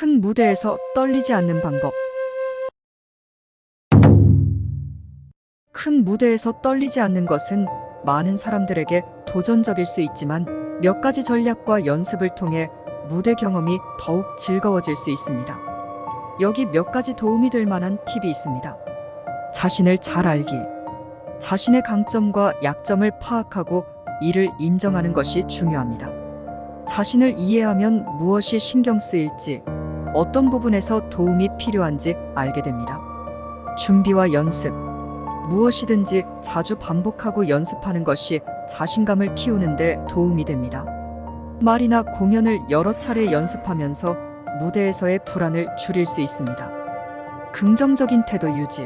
큰 무대에서 떨리지 않는 방법. 큰 무대에서 떨리지 않는 것은 많은 사람들에게 도전적일 수 있지만 몇 가지 전략과 연습을 통해 무대 경험이 더욱 즐거워질 수 있습니다. 여기 몇 가지 도움이 될 만한 팁이 있습니다. 자신을 잘 알기. 자신의 강점과 약점을 파악하고 이를 인정하는 것이 중요합니다. 자신을 이해하면 무엇이 신경 쓰일지, 어떤 부분에서 도움이 필요한지 알게 됩니다. 준비와 연습. 무엇이든지 자주 반복하고 연습하는 것이 자신감을 키우는데 도움이 됩니다. 말이나 공연을 여러 차례 연습하면서 무대에서의 불안을 줄일 수 있습니다. 긍정적인 태도 유지.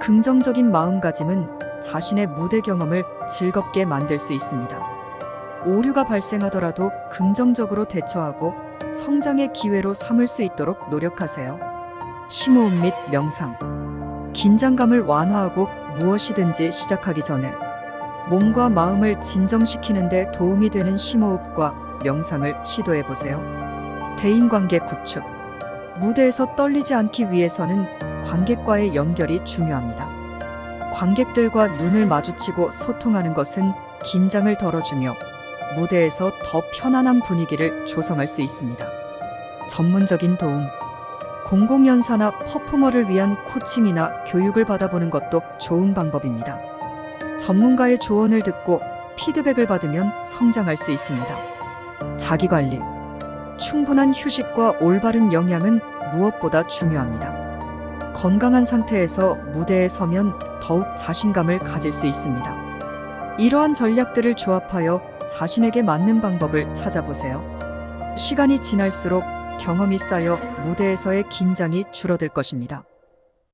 긍정적인 마음가짐은 자신의 무대 경험을 즐겁게 만들 수 있습니다. 오류가 발생하더라도 긍정적으로 대처하고 성장의 기회로 삼을 수 있도록 노력하세요. 심호흡 및 명상. 긴장감을 완화하고 무엇이든지 시작하기 전에 몸과 마음을 진정시키는데 도움이 되는 심호흡과 명상을 시도해 보세요. 대인관계 구축. 무대에서 떨리지 않기 위해서는 관객과의 연결이 중요합니다. 관객들과 눈을 마주치고 소통하는 것은 긴장을 덜어주며 무대에서 더 편안한 분위기를 조성할 수 있습니다. 전문적인 도움. 공공연사나 퍼포머를 위한 코칭이나 교육을 받아보는 것도 좋은 방법입니다. 전문가의 조언을 듣고 피드백을 받으면 성장할 수 있습니다. 자기관리. 충분한 휴식과 올바른 영양은 무엇보다 중요합니다. 건강한 상태에서 무대에 서면 더욱 자신감을 가질 수 있습니다. 이러한 전략들을 조합하여 자신에게 맞는 방법을 찾아보세요. 시간이 지날수록 경험이 쌓여 무대에서의 긴장이 줄어들 것입니다.